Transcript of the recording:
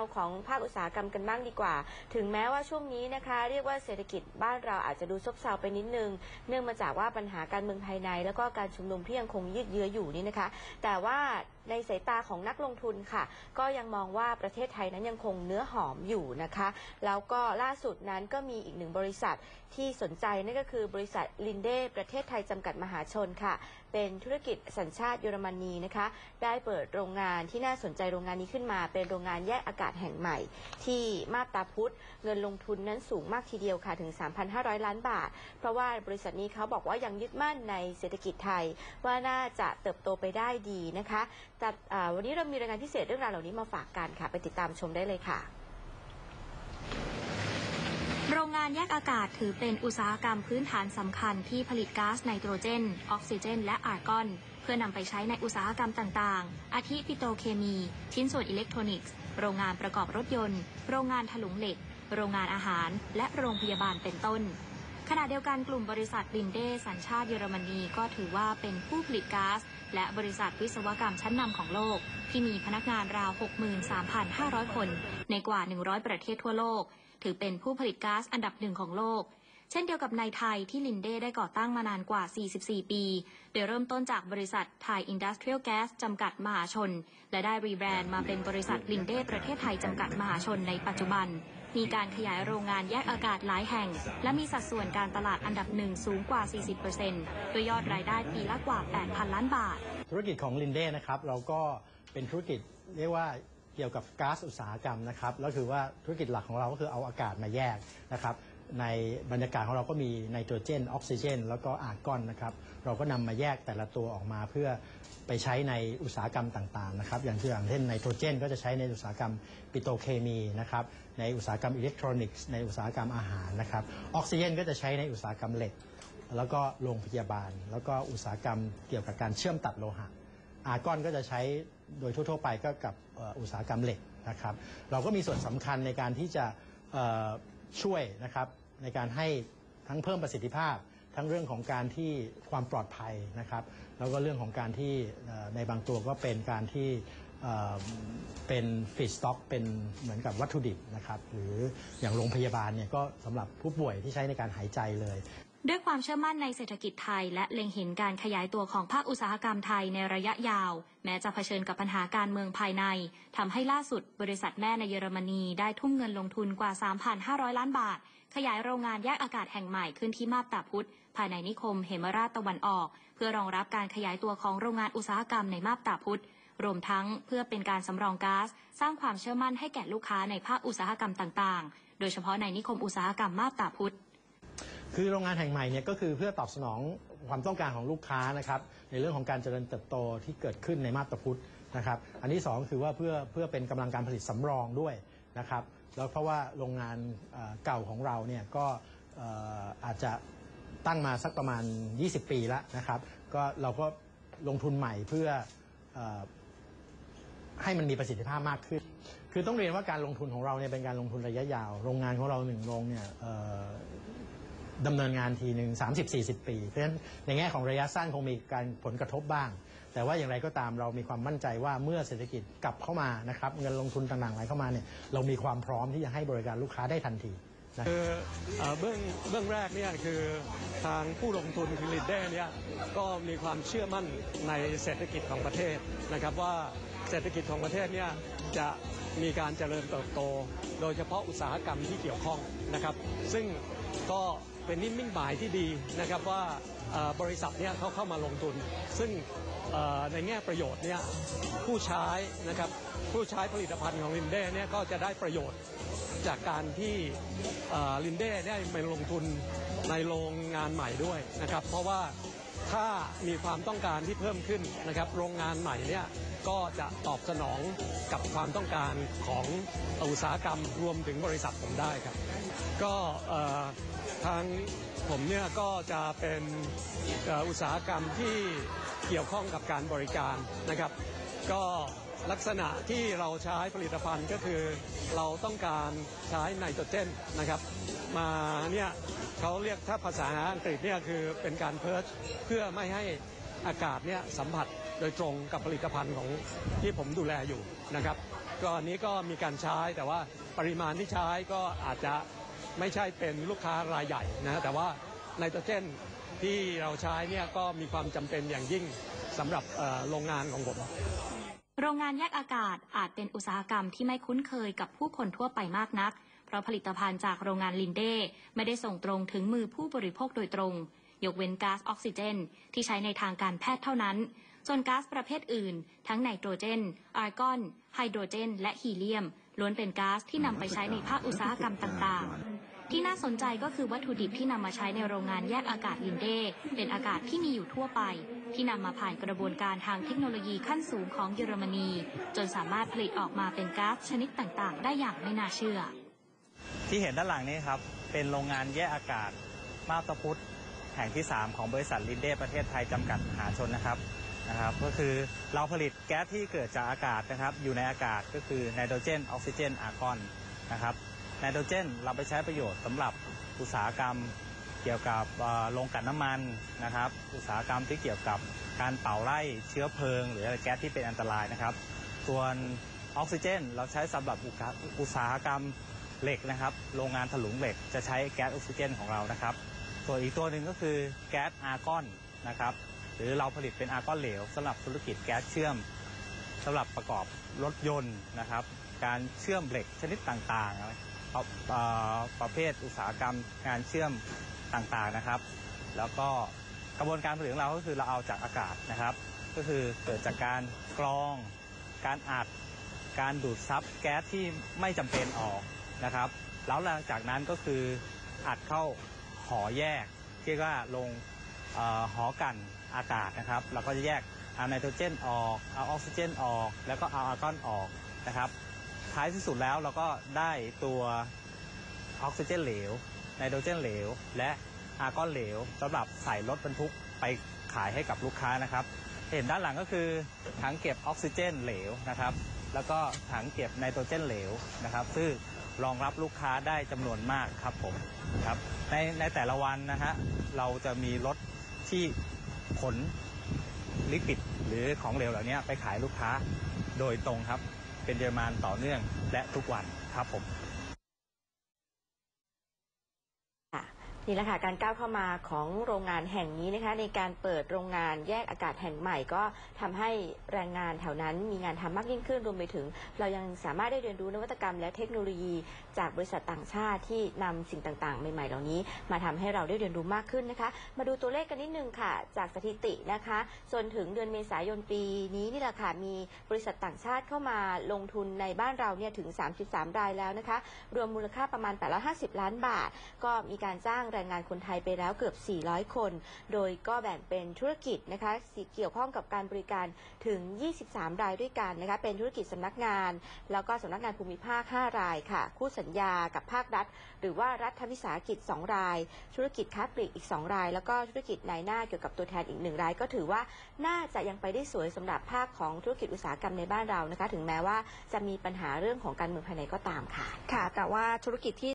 เอาของภาคอุตสาหกรรมกันบ้างดีกว่า ถึงแม้ว่าช่วงนี้นะคะ เรียกว่าเศรษฐกิจบ้านเราอาจจะดูซบเซาไปนิดนึง เนื่องมาจากว่าปัญหาการเมืองภายใน แล้วก็การชุมนุมที่ยังคงยืดเยื้ออยู่นี่นะคะ แต่ว่าในสายตาของนักลงทุนค่ะ ก็ยังมองว่าประเทศไทยนั้นยังคงเนื้อหอมอยู่นะคะ แล้วก็ล่าสุดนั้นก็มีอีกหนึ่งบริษัทที่สนใจนั่นก็คือบริษัทลินเดประเทศไทยจำกัดมหาชนค่ะ เป็นธุรกิจสัญชาติเยอรมนีนะคะ ได้เปิดโรงงานที่น่าสนใจโรงงานนี้ขึ้นมา เป็นโรงงานแยกอากาศแห่งใหม่ ที่มาบตาพุธเงินลงทุนนั้นสูงมากทีเดียวค่ะถึง 3,500 ล้านบาท เพราะว่าบริษัทนี้เขาบอกว่ายังยึดมั่นในเศรษฐกิจไทย ว่าน่าจะเติบโตไปได้ดีนะคะแต่อ่าวันนี้เรามีรายงานพิเศษเรื่องราวเหล่านี้มาฝากกันค่ะ ไปติดตามชมได้เลยค่ะ โรงงานแยกอากาศถือเป็นอุตสาหกรรมพื้นฐานสำคัญที่ผลิตก๊าซไนโตรเจน ออกซิเจน และอาร์กอน เพื่อนำไปใช้ในอุตสาหกรรมต่างๆ อาทิปิโตรเคมี ชิ้นส่วนอิเล็กทรอนิกส์ โรงงานประกอบรถยนต์ โรงงานถลุงเหล็ก โรงงานอาหาร และโรงพยาบาลเป็นต้นขณะเดียวกันกลุ่มบริษัทลินเดสัญชาติเยอรมนีก็ถือว่าเป็นผู้ผลิตก๊าซ และบริษัทวิศวกรรมชั้นนำของโลก ที่มีพนักงานราว 63,500 คน ในกว่า 100 ประเทศทั่วโลก ถือเป็นผู้ผลิตก๊าซอันดับหนึ่งของโลก เช่นเดียวกับในไทยที่ลินเดได้ก่อตั้งมานานกว่า 44 ปี โดยเริ่มต้นจากบริษัทไทยอินดัสเทรียลแก๊สจำกัดมหาชน และได้รีแบรนด์มาเป็นบริษัทลินเดประเทศไทยจำกัดมหาชนในปัจจุบัน มีการขยายโรงงานแยกอากาศหลายแห่ง และมีสัดส่วนการตลาดอันดับหนึ่งสูงกว่า 40%โดยยอดรายได้ปีละกว่า 8,000 ล้านบาท ธุรกิจของลินเด้นะครับเราก็เป็นธุรกิจเรียกว่าเกี่ยวกับก๊าซอุตสาหกรรมนะครับแล้วคือว่าธุรกิจหลักของเราก็คือเอาอากาศมาแยกนะครับ ในบรรยากาศของเราก็มีไนโตรเจนออกซิเจน แล้วก็อาร์กอนนะครับเราก็นำมาแยกแต่ละตัวออกมาเพื่อไปใช้ในอุตสาหกรรมต่างๆนะครับอย่างที่อย่างเช่นไนโตรเจน ก็จะใช้ในอุตสาหกรรมปิโตรเคมีนะครับในอุตสาหกรรมอิเล็กทรอนิกส์ในอุตสาหกรรมอาหารนะครับออกซิเจน ก็จะใช้ในอุตสาหกรรมเหล็ก แล้วก็โรงพยาบาล แล้วก็อุตสาหกรรมเกี่ยวกับการเชื่อมตัดโลหะ อาร์กอนก็จะใช้โดยทั่วๆไปก็กับเอ่ออุตสาหกรรมเหล็กนะครับ เราก็มีส่วนสำคัญในการที่จะเอ่อช่วยนะครับ ในการให้ทั้งเพิ่มประสิทธิภาพ ทั้งเรื่องของการที่ความปลอดภัยนะครับ แล้วก็เรื่องของการที่ในบางตัวก็เป็นการที่เอ่อเป็นฟีดสต็อกเป็นเหมือนกับวัตถุดิบนะครับหรืออย่างโรงพยาบาลเนี่ยก็สำหรับผู้ป่วยที่ใช้ในการหายใจเลย ด้วยความเชื่อมั่นในเศรษฐกิจไทย และเล็งเห็นการขยายตัวของภาคอุตสาหกรรมไทยในระยะยาว แม้จะเผชิญกับปัญหาการเมืองภายในทำให้ล่าสุด บริษัทแม่ในเยอรมนีได้ทุ่มเงินลงทุนกว่า 3,500 ล้านบาท ขยายโรงงานแยกอากาศแห่งใหม่ขึ้นที่มาบตาพุธภายในนิคมเหมราชตะวันออก เพื่อรองรับการขยายตัวของโรงงานอุตสาหกรรมในมาบตาพุธรวมทั้งเพื่อเป็นการสำรองก๊าซสร้างความเชื่อมั่นให้แก่ลูกค้าในภาคอุตสาหกรรมต่าง ๆ โดยเฉพาะในนิคมอุตสาหกรรมมาบตาพุธ คือโรงงานแห่งใหม่เนี่ยก็คือเพื่อตอบสนองความต้องการของลูกค้านะครับในเรื่องของการเจริญเติบโตที่เกิดขึ้นในมาบตาพุธนะครับ อันที่สองคือว่าเพื่อเพื่อเป็นกำลังการผลิตสำรองด้วยนะครับแล้วเพราะว่าโรงงานเก่าของเราเนี่ยก็อาจจะตั้งมาสักประมาณ 20 ปีแล้วนะครับก็เราก็ลงทุนใหม่เพื่ออให้มันมีประสิทธิภาพมากขึ้น คือต้องเรียนว่าการลงทุนของเราเนี่ยเป็นการลงทุนระยะยาว โรงงานของเราหนึ่งโรงเนี่ย ดำเนินงานทีหนึ่ง30-40 ปี เพราะฉะนั้นในแง่ของระยะสั้นคงมีการผลกระทบบ้าง แต่ว่าอย่างไรก็ตามเรามีความมั่นใจว่าเมื่อเศรษฐกิจกลับเข้ามานะครับเงินลงทุนต่างๆไหลเข้ามาเนี่ยเรามีความพร้อมที่จะให้บริการลูกค้าได้ทันทีนะคือเอ่อเบื้องเบื้องแรกเนี่ยคือทางผู้ลงทุนคือลินเด้เนี่ยก็มีความเชื่อมั่นในเศรษฐกิจของประเทศนะครับว่าเศรษฐกิจของประเทศเนี่ยจะมีการเจริญเติบโต โดยเฉพาะอุตสาหกรรมที่เกี่ยวข้องนะครับ ซึ่งก็ เป็นนิมิตหมายที่ดีนะครับว่าบริษัทเนี่ยเขาเข้ามาลงทุน ซึ่งในแง่ประโยชน์เนี่ยผู้ใช้นะครับผู้ใช้ผลิตภัณฑ์ของลินเด้เนี่ยก็จะได้ประโยชน์จากการที่ลินเด้ได้มาลงทุนในโรงงานใหม่ด้วยนะครับ เพราะว่าถ้ามีความต้องการที่เพิ่มขึ้นนะครับโรงงานใหม่เนี่ย ก็จะตอบสนองกับความต้องการของอุตสาหกรรมรวมถึงบริษัทผมได้ครับ ก็ทางผมเนี่ยก็จะเป็นอุตสาหกรรมที่เกี่ยวข้องกับการบริการนะครับ ก็ลักษณะที่เราใช้ผลิตภัณฑ์ก็คือ เราต้องการใช้ไนโตรเจนนะครับ มาเนี่ยเขาเรียกถ้าภาษาอังกฤษเนี่ยคือเป็นการเพิร์ชเพื่อไม่ให้อากาศเนี่ยสัมผัส โดยตรงกับผลิตภัณฑ์ของที่ผมดูแลอยู่นะครับ ก็อันนี้ก็มีการใช้แต่ว่าปริมาณที่ใช้ก็อาจจะไม่ใช่เป็นลูกค้ารายใหญ่นะแต่ว่าไนโตรเจนที่เราใช้เนี่ยก็มีความจำเป็นอย่างยิ่งสำหรับโรงงานของผมโรงงานแยกอากาศอาจเป็นอุตสาหกรรมที่ไม่คุ้นเคยกับผู้คนทั่วไปมากนัก เพราะผลิตภัณฑ์จากโรงงานลินเดไม่ได้ส่งตรงถึงมือผู้บริโภคโดยตรง ยกเว้นก๊าซออกซิเจน ที่ใช้ในทางการแพทย์เท่านั้น ส่วนก๊าซประเภทอื่น ทั้งไนโตรเจน อาร์กอน ไฮโดรเจน และฮีเลียม ล้วนเป็นก๊าซที่นำไปใช้ในภาคอุตสาหกรรมต่างๆ ที่น่าสนใจก็คือวัตถุดิบที่นำมาใช้ในโรงงานแยกอากาศลินเด เป็นอากาศที่มีอยู่ทั่วไป ที่นำมาผ่านกระบวนการทางเทคโนโลยีขั้นสูงของเยอรมนี จนสามารถผลิตออกมาเป็นก๊าซชนิดต่างๆ ได้อย่างไม่น่าเชื่อ ที่เห็นด้านหลังนี้ครับเป็นโรงงานแยกอากาศมาบตาพุธแห่งที่ 3 ของบริษัทลินเดประเทศไทยจำกัดมหาชนนะครับ นะครับก็คือเราผลิตแก๊สที่เกิดจากอากาศนะครับ อยู่ในอากาศก็คือไนโตรเจนออกซิเจนอาร์กอนนะครับไนโตรเจนเราไปใช้ประโยชน์สำหรับอุตสาหกรรมเกี่ยวกับโรงกลั่นน้ำมันนะครับ อุตสาหกรรมที่เกี่ยวกับการเป่าไล่เชื้อเพลิง หรือแก๊สที่เป็นอันตรายนะครับ ส่วนออกซิเจน เราใช้สำหรับอุตสาหกรรมเหล็กนะครับ โรงงานถลุงเหล็กจะใช้แก๊สออกซิเจนของเรานะครับ ส่วนอีกตัวหนึ่งก็คือแก๊สอาร์กอนนะครับ รือเราผลิตเป็นอาร์กอนเหลวสำหรับธุรกิจแก๊สเชื่อมสำหรับประกอบรถยนต์นะครับ การเชื่อมเหล็กชนิดต่างๆเอาเอ่อประเภทอุตสาหกรรมการเชื่อมต่างๆนะครับ แล้วก็กระบวนการผลิตของเราก็คือเราเอาจากอากาศนะครับ ก็คือเกิดจากการกรอง การอัด การดูดซับแก๊สที่ไม่จำเป็นออกนะครับ แล้วหลังจากนั้นก็คืออัดเข้าหอแยกที่ว่าลงหอกัน อากาศนะครับ เราก็จะแยกเอาไนโตรเจนออกเอาออกซิเจนออก แล้วก็เอาอาร์กอนออกนะครับ ท้ายที่สุดแล้วเราก็ได้ตัวออกซิเจนเหลวไนโตรเจนเหลว และอาร์กอนเหลวสำหรับใส่รถบรรทุกไปขายให้กับลูกค้านะครับ เห็นด้านหลังก็คือถังเก็บออกซิเจนเหลวนะครับ แล้วก็ถังเก็บไนโตรเจนเหลวนะครับ ซึ่งรองรับลูกค้าได้จำนวนมากครับผมครับในในแต่ละวันนะฮะเราจะมีรถที่ ขนลิปิดหรือของเหลวเหล่านี้ไปขายลูกค้าโดยตรงครับเป็นเดมานต่อเนื่องและทุกวันครับผม นี่แหละค่ะการก้าวเข้ามาของโรงงานแห่งนี้นะคะ ในการเปิดโรงงานแยกอากาศแห่งใหม่ ก็ทำให้แรงงานแถวนั้นมีงานทำมากยิ่งขึ้นรวมไปถึง เรายังสามารถได้เรียนรู้นวัตกรรมและเทคโนโลยีจากบริษัทต่างชาติที่นำสิ่งต่าง ๆ ใหม่ ๆ เหล่านี้ มาทำให้เราได้เรียนรู้มากขึ้นนะคะ มาดูตัวเลขกันนิดนึงค่ะ จากสถิตินะคะจนถึงเดือนเมษายนปีนี้นี่แหละค่ะมีบริษัทต่างชาติเข้ามาลงทุนในบ้านเราเนี่ยถึง 33 รายแล้วนะคะ รวมมูลค่าประมาณ 850 ล้านบาท ก็มีการจ้างแรงงานคนไทยไปแล้วเกือบ 400 คน โดยก็แบ่งเป็นธุรกิจนะคะที่เกี่ยวข้องกับการบริการถึง 23 รายด้วยกันนะคะเป็นธุรกิจสำนักงาน แล้วก็สำนักงานภูมิภาค 5 รายค่ะ คู่สัญญากับภาครัฐ หรือว่ารัฐวิสาหกิจ 2 ราย ธุรกิจค้าปลีกอีก 2 ราย แล้วก็ธุรกิจนายหน้าเกี่ยวกับตัวแทนอีกหนึ่งราย ก็ถือว่าน่าจะยังไปได้สวยสำหรับภาคของธุรกิจอุตสาหกรรมในบ้านเรานะคะ ถึงแม้ว่าจะมีปัญหาเรื่องของการเมืองภายในก็ตามค่ะ ค่ะ แต่ว่าธุรกิจที่